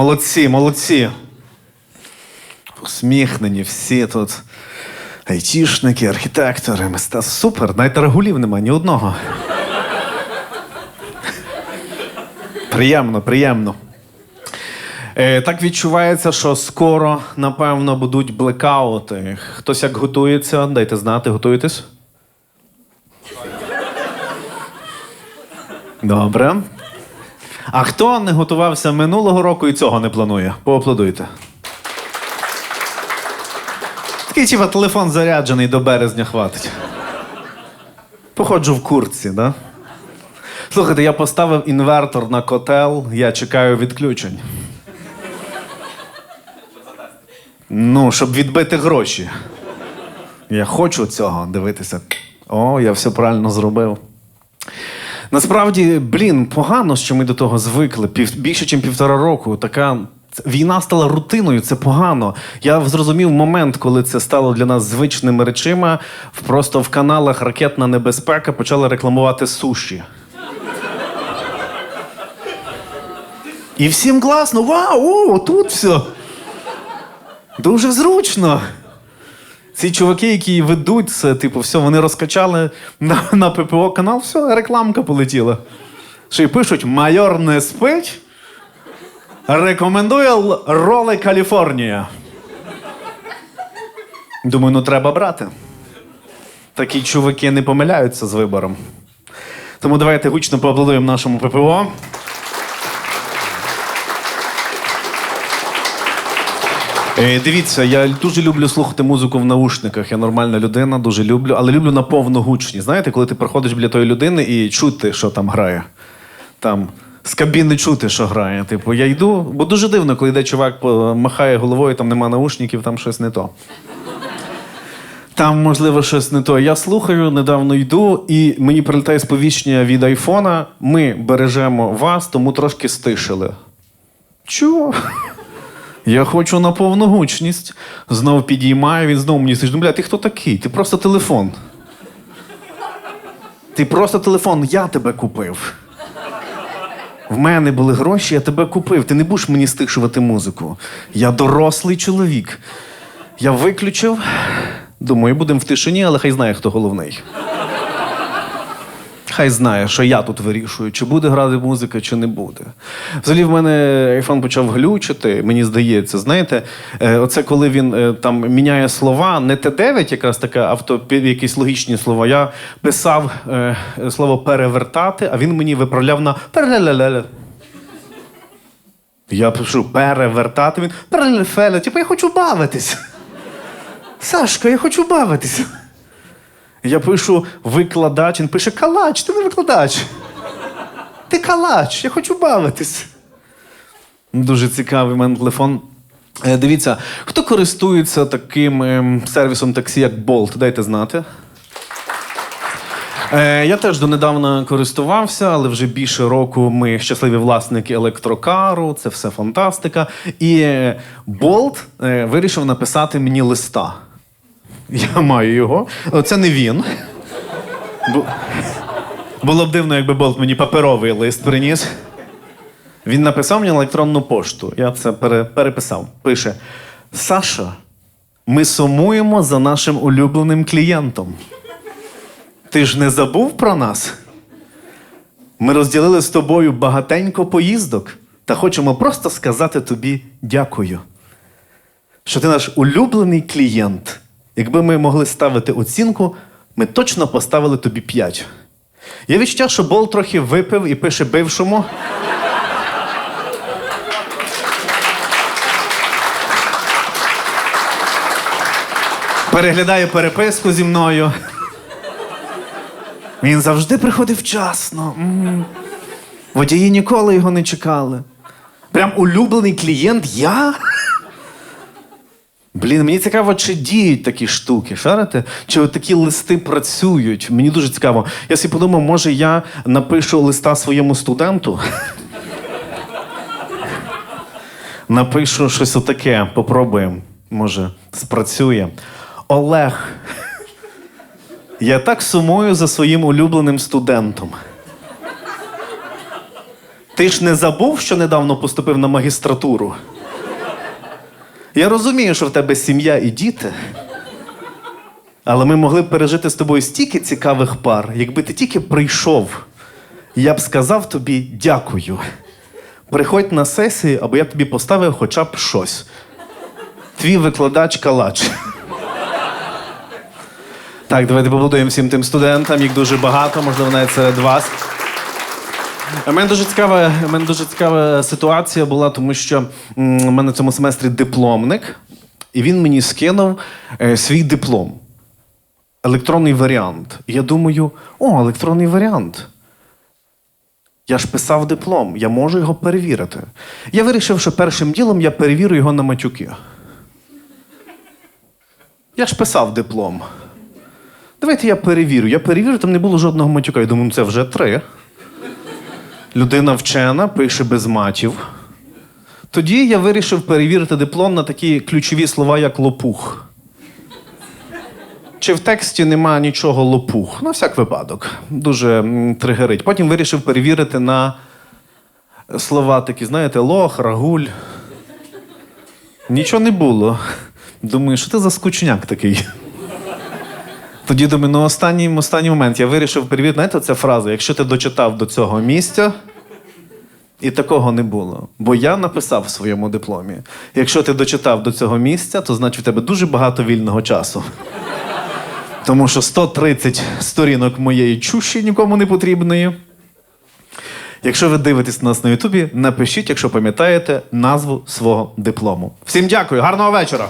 Молодці, молодці. Усміхнені всі тут. Айтішники, архітектори, миста. Супер, навіть регулів нема ні одного. Приємно, приємно. Е, так відчувається, що скоро, напевно, будуть блекаути. Хтось як готується, дайте знати, готуєтесь? Добре. А хто не готувався минулого року і цього не планує? Поаплодуйте. Такий типа телефон заряджений до березня хватить. Походжу в куртці, да? Слухайте, я поставив інвертор на котел, я чекаю відключень. Ну, щоб відбити гроші. Я хочу цього дивитися. О, я все правильно зробив. Насправді, блін, погано, що ми до того звикли. Пів, більше, ніж півтора року. Така війна стала рутиною, це погано. Я зрозумів момент, коли це стало для нас звичними речима. Просто в каналах Ракетна небезпека почали рекламувати суші. І всім класно, вау, о, тут все. Дуже зручно. Ці чуваки, які ведуть це, типу, все, вони розкачали на, на ППО канал, все, рекламка полетіла. Ще й пишуть: майор не спить. Рекомендує роли Каліфорнія. Думаю, ну треба брати. Такі чуваки не помиляються з вибором. Тому давайте гучно поаплодуємо нашому ППО. Е, Дивіться, я дуже люблю слухати музику в наушниках. Я нормальна людина, дуже люблю, але люблю на повну гучність. Знаєте, коли ти приходиш біля тої людини і чути, що там грає. Там з кабіни чути, що грає. Типу, я йду, бо дуже дивно, коли йде чувак, махає головою, там нема наушників, там щось не то. Там, можливо, щось не то. Я слухаю, недавно йду, і мені прилітає сповіщення від айфона. Ми бережемо вас, тому трошки стишили. Чого? Я хочу на повну гучність. Знов підіймаю, він знову мені стиш. Бля, ти хто такий? Ти просто телефон. Ти просто телефон, я тебе купив. В мене були гроші, я тебе купив. Ти не будеш мені стишувати музику. Я дорослий чоловік. Я виключив. Думаю, будемо в тишині, але хай знає, хто головний. Хай знає, що я тут вирішую, чи буде грати музика, чи не буде. Взагалі, в мене айфон почав глючити, мені здається, знаєте, е, оце коли він е, там міняє слова, не Т9, якраз така авто, якісь логічні слова. Я писав е, слово перевертати, а він мені виправляв на перелелеле. Я пишу перевертати, він перелефеле. Типу, я хочу бавитись. Сашка, я хочу бавитися. Я пишу викладач, він пише калач, ти не викладач. Ти калач, я хочу бавитись. Дуже цікавий мене телефон. Е, Дивіться, хто користується таким ем, сервісом таксі, як Bolt? Дайте знати. Е, я теж донедавна користувався, але вже більше року ми щасливі власники електрокару, це все фантастика. І Bolt е, вирішив написати мені листа. Я маю його. Це не він. Бу- Було б дивно, якби Болт мені паперовий лист приніс. Він написав мені електронну пошту. Я це пере- переписав. Пише: Саша, ми сумуємо за нашим улюбленим клієнтом. Ти ж не забув про нас? Ми розділили з тобою багатенько поїздок та хочемо просто сказати тобі дякую що ти наш улюблений клієнт. Якби ми могли ставити оцінку, ми точно поставили тобі 5. Є відчуття, що Бол трохи випив і пише бившому. Переглядає переписку зі мною. Він завжди приходив вчасно. Водії ніколи його не чекали. Прям улюблений клієнт я. Блін, мені цікаво, чи діють такі штуки, шарите? Чи от такі листи працюють? Мені дуже цікаво. Я собі подумав, може я напишу листа своєму студенту. Напишу щось отаке, попробуємо. Може, спрацює. Олег. Я так сумую за своїм улюбленим студентом. Ти ж не забув, що недавно поступив на магістратуру? Я розумію, що в тебе сім'я і діти. Але ми могли б пережити з тобою стільки цікавих пар, якби ти тільки прийшов. Я б сказав тобі дякую. Приходь на сесію, або я тобі поставив хоча б щось. Твій викладач калач. Так, давайте побудуємо всім тим студентам, їх дуже багато, можливо, навіть серед вас. У мене дуже цікава, мене дуже цікава ситуація була, тому що у мене в цьому семестрі дипломник, і він мені скинув е, свій диплом. Електронний варіант. І я думаю, о, електронний варіант. Я ж писав диплом, я можу його перевірити. Я вирішив, що першим ділом я перевірю його на матюки. Я ж писав диплом. Давайте я перевірю. Я перевірю, там не було жодного матюка. Я думаю, це вже три. Людина вчена, пише без матів. Тоді я вирішив перевірити диплом на такі ключові слова, як лопух. Чи в тексті нема нічого лопух? На всяк випадок. Дуже тригерить. Потім вирішив перевірити на слова такі, знаєте, лох, рагуль. Нічого не було. Думаю, що ти за скучняк такий? Тоді думаю, ну останній, останній момент я вирішив перевірити, знаєте, ця фраза, якщо ти дочитав до цього місця, і такого не було. Бо я написав в своєму дипломі: якщо ти дочитав до цього місця, то значить в тебе дуже багато вільного часу. Тому що 130 сторінок моєї чуші нікому не потрібної. Якщо ви дивитесь нас на Ютубі, напишіть, якщо пам'ятаєте назву свого диплому. Всім дякую, гарного вечора!